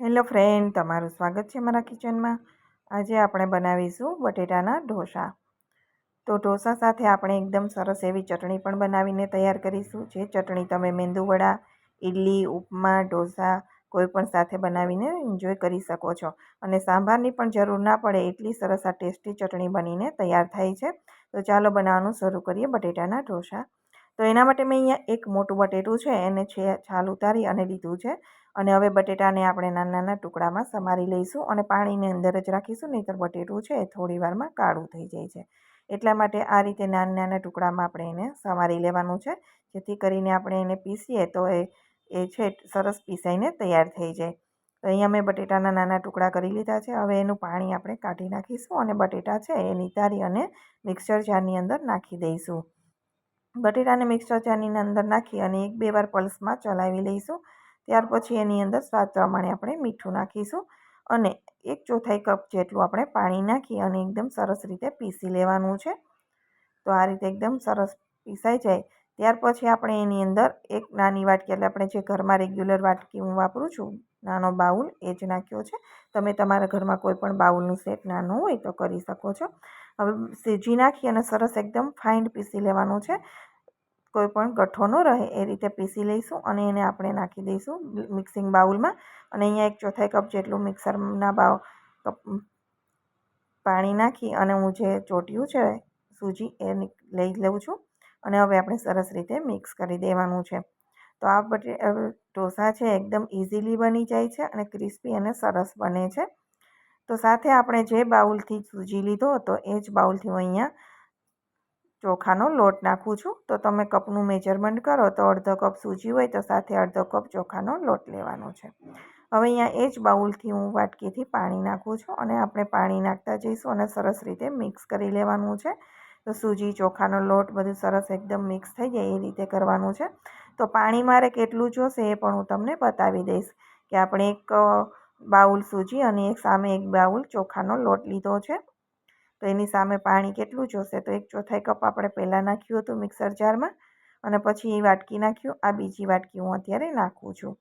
Hello friend, તમારું સ્વાગત છે મારા કિચનમાં. આજે આપણે બનાવીશું બટેટાના ઢોસા. તો ઢોસા સાથે આપણે એકદમ સરસ એવી ચટણી પણ બનાવીને તૈયાર કરીશું. જે ચટણી તમે મેંદુવડા ઇડલી ઉપમા, ઢોસા, કોઈ પણ સાથે બનાવીને એન્જોય કરી શકો છો. અને સાંભારની પણ જરૂર ના પડે એટલી સરસ આ ટેસ્ટી ચટણી બનીને તૈયાર થાય છે. તો ચાલો બનાવવાનું શરૂ કરીએ બટેટાના ઢોસા. તો એના માટે મેં અહીંયા એક મોટું બટેટું છે, એને છે છાલ ઉતારી અને લીધું છે. અને હવે બટેટાને આપણે નાના નાના ટુકડામાં સમારી લઈશું અને પાણીની અંદર જ રાખીશું, નહીંતર બટેટું છે એ થોડી વારમાં કાળું થઈ જાય છે. એટલા માટે આ રીતે નાના નાના ટુકડામાં આપણે એને સમારી લેવાનું છે. જેથી કરીને આપણે એને પીસીએ તો એ એ છે સરસ પીસાઈને તૈયાર થઈ જાય. તો અહીંયા મેં બટેટાના નાના ટુકડા કરી લીધા છે. હવે એનું પાણી આપણે કાઢી નાખીશું અને બટેટા છે એ નિતારી અને મિક્સર જારની અંદર નાખી દઈશું. બટેટાને મિક્સર જારની અંદર નાખી અને એક બે વાર પલ્સમાં ચલાવી લઈશું. ત્યાર પછી એની અંદર સ્વાદ પ્રમાણે આપણે મીઠું નાખીશું અને એક ચોથાઈ કપ જેટલું આપણે પાણી નાખી અને એકદમ સરસ રીતે પીસી લેવાનું છે. તો આ રીતે એકદમ સરસ પીસાઈ જાય. ત્યાર પછી આપણે એની અંદર એક નાની વાટકી, એટલે આપણે જે ઘરમાં રેગ્યુલર વાટકી હું વાપરું છું નાનો બાઉલ એ જ નાખ્યો છે. તમે તમારા ઘરમાં કોઈ પણ બાઉલનું સેટ નાનું હોય તો કરી શકો છો. હવે સીજી નાખી અને સરસ એકદમ ફાઇન પીસી લેવાનું છે. કોઈ પણ ગઠ્ઠો ન રહે એ રીતે પીસી લઈશું અને એને આપણે નાખી દઈશું મિક્સિંગ બાઉલમાં. અને અહીંયા એક ચોથાઈ કપ જેટલું મિક્સરના બાઉ કપ પાણી નાખી અને હું જે ચોટ્યું છે, સૂજી એ લઈ લઉં છું. અને હવે આપણે સરસ રીતે મિક્સ કરી દેવાનું છે. તો આ બટે ઢોસા છે, એકદમ ઇઝીલી બની જાય છે અને ક્રિસ્પી અને સરસ બને છે. તો સાથે આપણે જે બાઉલથી સૂજી લીધો હતો, એ જ બાઉલથી હું અહીંયા ચોખાનો લોટ નાખું છું. તો તમે કપનું મેજરમેન્ટ કરો, તો અડધો કપ સૂજી હોય તો સાથે અડધો કપ ચોખાનો લોટ લેવાનો છે. હવે અહીંયા એ જ બાઉલથી હું વાટકીથી પાણી નાખું છું અને આપણે પાણી નાખતા જઈશું અને સરસ રીતે મિક્સ કરી લેવાનું છે. તો સૂજી, ચોખાનો લોટ બધું સરસ એકદમ મિક્સ થઈ જાય એ રીતે કરવાનું છે. તો પાણી મારે કેટલું જોશે એ પણ હું તમને બતાવી દઈશ કે આપણે એક બાઉલ સૂજી અને એક સામે એક બાઉલ ચોખાનો લોટ લીધો છે. તો એની સામે પાણી કેટલું જોશે? તો એક ચોથાઈ કપ આપણે પહેલાં નાખ્યું હતું મિક્સર જારમાં અને પછી એ વાટકી નાખ્યું. આ બીજી વાટકી હું અત્યારે નાખું છું.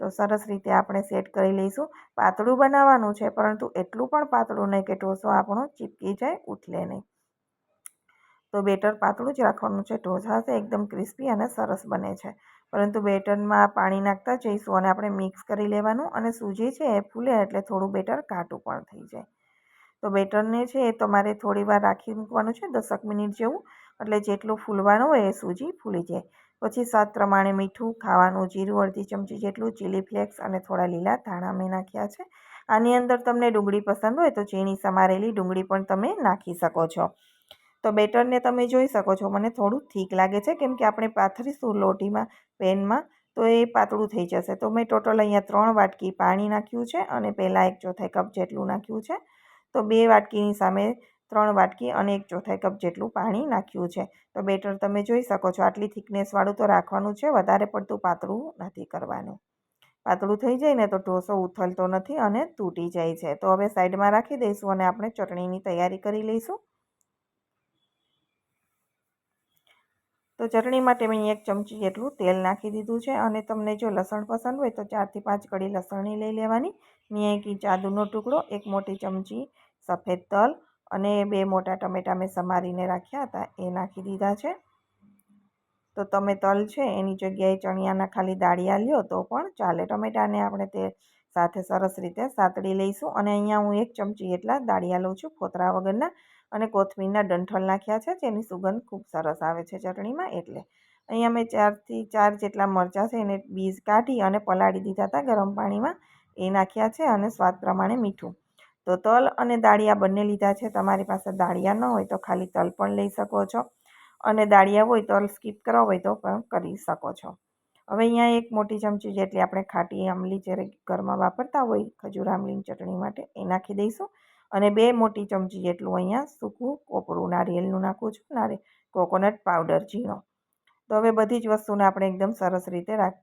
તો સરસ રીતે આપણે સેટ કરી લઈશું. પાતળું બનાવવાનું છે, પરંતુ એટલું પણ પાતળું નહીં કે ઢોસો આપણો ચીપકી જાય, ઉથલે નહીં. તો બેટર પાતળું જ રાખવાનું છે. ઢોસા છે એકદમ ક્રિસ્પી અને સરસ બને છે. પરંતુ બેટરમાં પાણી નાખતા જઈશું અને આપણે મિક્સ કરી લેવાનું અને સૂજી છે એ ફૂલે એટલે થોડું બેટર કાટું પણ થઈ જાય. તો બેટરને છે એ તમારે થોડી વાર રાખી મૂકવાનું છે, દસક મિનિટ જેવું. એટલે જેટલું ફૂલવાનું હોય એ સૂજી ફૂલી જાય. પછી સ્વાદ પ્રમાણે મીઠું, ખાવાનું, જીરું, અડધી ચમચી જેટલું ચીલી ફ્લેક્સ અને થોડા લીલા ધાણા મેં નાખ્યા છે. આની અંદર તમને ડુંગળી પસંદ હોય તો ઝીણી સમારેલી ડુંગળી પણ તમે નાખી શકો છો. તો બેટરને તમે જોઈ શકો છો, મને થોડું થીક લાગે છે, કેમ કે આપણે પાથરીશું લોટીમાં, પેનમાં, તો એ પાતળું થઈ જશે. તો મેં ટોટલ અહીંયા ત્રણ વાટકી પાણી નાખ્યું છે અને પહેલાં એક ચોથાઈ કપ જેટલું નાખ્યું છે. તો બે વાટકીની સામે ત્રણ વાટકી અને એક ચોથાઈ કપ જેટલું પાણી નાખ્યું છે. તો બેટર તમે જોઈ શકો છો, આટલી થિકનેસવાળું તો રાખવાનું છે, વધારે પડતું પાતળું નથી કરવાનું. પાતળું થઈ જાય ને તો ઢોસો ઉથલતો નથી અને તૂટી જાય છે. તો હવે સાઈડમાં રાખી દઈશું અને આપણે ચટણીની તૈયારી કરી લઈશું. તો ચટણી માટે મેં એક ચમચી જેટલું તેલ નાખી દીધું છે અને તમને જો લસણ પસંદ હોય તો ચારથી પાંચ કડી લસણની લઈ લેવાની. મેં એક ઇંચ ટુકડો, એક મોટી ચમચી સફેદ તલ અને બે મોટા ટમેટાં મેં સમારીને રાખ્યા હતા, એ નાખી દીધા છે. તો તમે તલ છે એની જગ્યાએ ચણિયાના ખાલી દાળિયા લ્યો તો પણ ચાલે. ટમેટાને આપણે તે સાથે સરસ રીતે સાતડી લઈશું અને અહીંયા હું એક ચમચી એટલા દાળિયા લઉં છું, ફોતરા વગરના. અને કોથમીરના ડંઠલ નાખ્યા છે, જેની સુગંધ ખૂબ સરસ આવે છે ચટણીમાં એટલે. અહીંયા મેં ચારથી ચાર જેટલા મરચાં છે, એને બીજ કાઢી અને પલાળી દીધા હતા ગરમ પાણીમાં. એ નાખ્યા છે અને સ્વાદ પ્રમાણે મીઠું. તો તલ અને દાળિયા બંને લીધા છે. તમારી પાસે દાળિયા ન હોય તો ખાલી તલ પણ લઈ શકો છો. અને દાળિયા હોય તલ સ્કીપ કરવા હોય તો પણ કરી શકો છો. હવે અહીંયા એક મોટી ચમચી જેટલી આપણે ખાટી આંબલી જ્યારે ઘરમાં વાપરતા હોય ખજૂર આમલીની ચટણી માટે, એ નાખી દઈશું. અને બે મોટી ચમચી જેટલું અહીંયા સૂકું કોપરું. નારિયેળનું નાખું છું. નારે, કોકોનટ પાવડર ઝીણો. તો હવે બધી જ વસ્તુને આપણે એકદમ સરસ રીતે રાખ,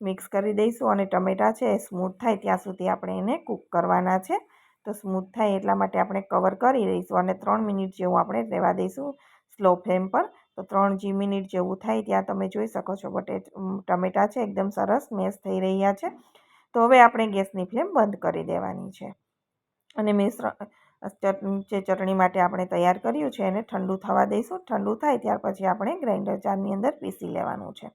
મિક્સ કરી દઈશું અને ટમેટાં છે એ સ્મૂથ થાય ત્યાં સુધી આપણે એને કૂક કરવાના છે. તો સ્મૂથ થાય એટલા માટે આપણે કવર કરી દઈશું અને ત્રણ મિનિટ જેવું આપણે રહેવા દઈશું સ્લો ફ્લેમ પર. તો ત્રણ જી મિનિટ જેવું થાય ત્યાં તમે જોઈ શકો છો બટે ટમેટાં છે. એકદમ સરસ મેશ થઈ રહ્યા છે. તો હવે આપણે ગેસની ફ્લેમ બંધ કરી દેવાની છે. અને મિશ્રણ જે ચટણી માટે આપણે તૈયાર કર્યું છે એને ઠંડુ થવા દઈશું. ઠંડુ થાય ત્યાર પછી આપણે ગ્રાઇન્ડર જારની અંદર પીસી લેવાનું છે.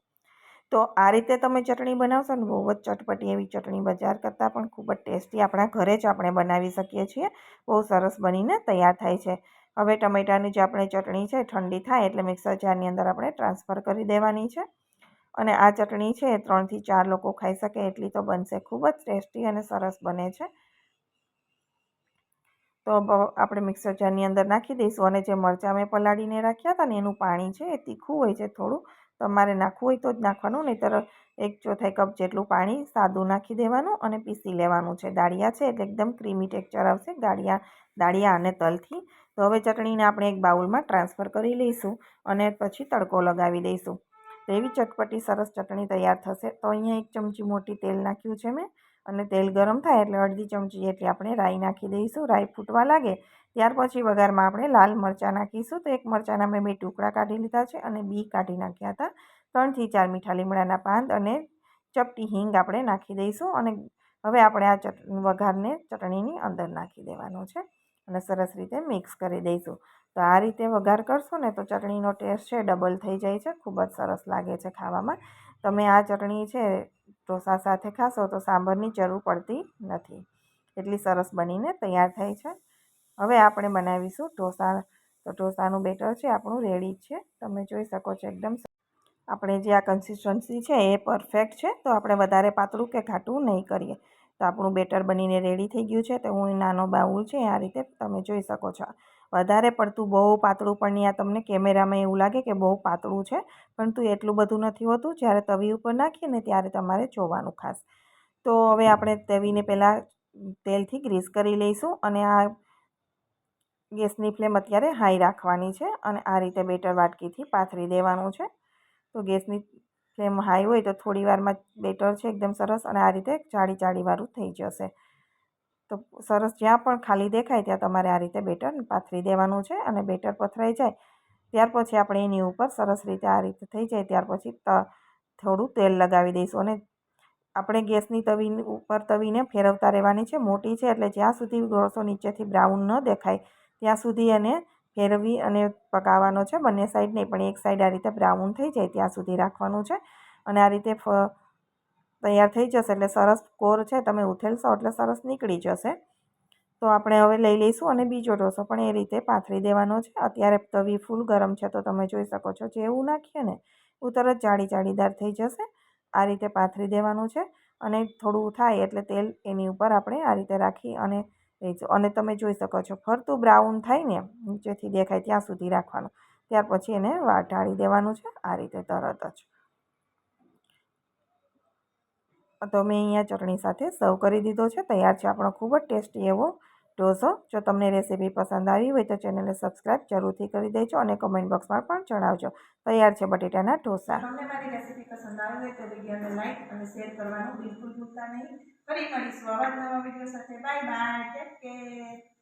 તો આ રીતે તમે ચટણી બનાવશો ને, બહુ જ ચટપટી એવી ચટણી બજાર કરતાં પણ ખૂબ જ ટેસ્ટી આપણા ઘરે જ આપણે બનાવી શકીએ છીએ. બહુ સરસ બનીને તૈયાર થાય છે. હવે ટમેટાની જે આપણે ચટણી છે ઠંડી થાય એટલે મિક્સર જારની અંદર આપણે ટ્રાન્સફર કરી દેવાની છે. અને આ ચટણી છે એ ત્રણથી ચાર લોકો ખાઈ શકે એટલી તો બનશે. ખૂબ જ ટેસ્ટી અને સરસ બને છે. તો આપણે મિક્સર જારની અંદર નાખી દઈશું અને જે મરચાં મેં પલાળીને રાખ્યા હતા ને એનું પાણી છે એ તીખું હોય છે થોડું. તમારે નાખવું હોય તો જ નાખવાનું, નહીંતર એક ચોથાઈ કપ જેટલું પાણી સાદું નાખી દેવાનું અને પીસી લેવાનું છે. દાળિયા છે એટલે એકદમ ક્રીમી ટેક્ચર આવશે દાળિયા દાળિયા અને તલથી. તો હવે ચટણીને આપણે એક બાઉલમાં ટ્રાન્સફર કરી લઈશું અને પછી તડકો લગાવી દઈશું. તો એવી ચટપટી સરસ ચટણી તૈયાર થશે. તો અહીંયા એક ચમચી મોટી તેલ નાખ્યું છે મેં. અને તેલ ગરમ થાય એટલે અડધી ચમચી જેટલી આપણે રાઈ નાખી દઈશું. રાઈ ફૂટવા લાગે ત્યાર પછી વઘારમાં આપણે લાલ મરચાં નાખીશું. તો એક મરચાંના મેં બે ટુકડા કાઢી લીધા છે અને બી કાઢી નાખ્યા હતા. ત્રણથી ચાર મીઠા લીમડાના પાન અને ચપટી હિંગ આપણે નાખી દઈશું અને હવે આપણે આ ચટ, વઘારને ચટણીની અંદર નાખી દેવાનો છે અને સરસ રીતે મિક્સ કરી દઈશું. તો આ રીતે વઘાર કરશું ને તો ચટણીનો ટેસ્ટ છે ડબલ થઈ જાય છે. ખૂબ જ સરસ લાગે છે ખાવામાં. તમે આ ચટણી છે ઢોસા સાથે ખાશો તો સાંભરની જરૂર પડતી નથી. એટલી સરસ બનીને તૈયાર થાય છે. હવે આપણે બનાવીશું ઢોસા. તો ઢોસાનું બેટર છે, આપણું રેડી છે. તમે જોઈ શકો છો એકદમ આપણે જે આ કન્સિસ્ટન્સી છે એ પરફેક્ટ છે. તો આપણે વધારે પાતળું કે ઘાટું નહીં કરીએ. તો આપણું બેટર બનીને રેડી થઈ ગયું છે. તો હું નાનો બાઉલ છે આ રીતે તમે જોઈ શકો છો. વધારે પડતું બહુ પાતળું પણ નહીં. આ તમને કેમેરામાં એવું લાગે કે બહુ પાતળું છે પરંતુ એટલું બધું નથી હોતું. જ્યારે તવી ઉપર નાખીએ ને ત્યારે તમારે જોવાનું ખાસ. તો હવે આપણે તવીને પહેલાં તેલથી ગ્રીસ કરી લઈશું અને આ ગેસની ફ્લેમ અત્યારે હાઈ રાખવાની છે અને આ રીતે બેટર વાટકીથી પાથરી દેવાનું છે. તો ગેસની ફ્લેમ હાઈ હોય તો થોડી વારમાં બેટર છે, એકદમ સરસ અને આ રીતે જાડી જાડીવાળું થઈ જશે. તો સરસ જ્યાં પણ ખાલી દેખાય ત્યાં તમારે આ રીતે બેટર પાથરી દેવાનું છે અને બેટર પથરાઈ જાય. ત્યાર પછી આપણે એની ઉપર સરસ રીતે આ રીતે થઈ જાય. ત્યાર પછી થોડું તેલ લગાવી દઈશું અને આપણે ગેસની તવી ઉપર તવીને ફેરવતા રહેવાની છે. મોટી છે એટલે જ્યાં સુધી ગોળસો નીચેથી બ્રાઉન ન દેખાય, ત્યાં સુધી એને ફેરવી અને પકાવવાનો છે. બંને સાઈડ નહીં પણ એક સાઈડ આ રીતે બ્રાઉન થઈ જાય ત્યાં સુધી રાખવાનું છે અને આ રીતે તૈયાર થઈ જશે એટલે સરસ કોર છે, તમે ઉથેલશો એટલે સરસ નીકળી જશે. તો આપણે હવે લઈ લઈશું અને બીજો ઢોસો પણ એ રીતે પાથરી દેવાનો છે. અત્યારે તવી ફૂલ ગરમ છે, તો તમે જોઈ શકો છો જેવું નાખીએ ને, એવું તરત જાડી જાડીદાર થઈ જશે. આ રીતે પાથરી દેવાનું છે અને થોડું થાય એટલે તેલ એની ઉપર આપણે આ રીતે રાખી અને લઈશું અને તમે જોઈ શકો છો ફરતું બ્રાઉન થાય ને નીચેથી દેખાય ત્યાં સુધી રાખવાનું. ત્યાર પછી એને ઢાળી દેવાનું છે આ રીતે તરત જ. તો મેં અહીંયા ચટણી સાથે સર્વ કરી દીધો છે. તૈયાર છે આપણો ખૂબ જ ટેસ્ટી એવો ઢોસો. જો તમને રેસીપી પસંદ આવી હોય તો ચેનલને સબસ્ક્રાઈબ જરૂરથી કરી દેજો અને કમેન્ટ બોક્સમાં પણ જણાવજો. તૈયાર છે બટેટાના ઢોસા. તમને મળીશું આવા નવા વીડિયો સાથે. Bye bye take care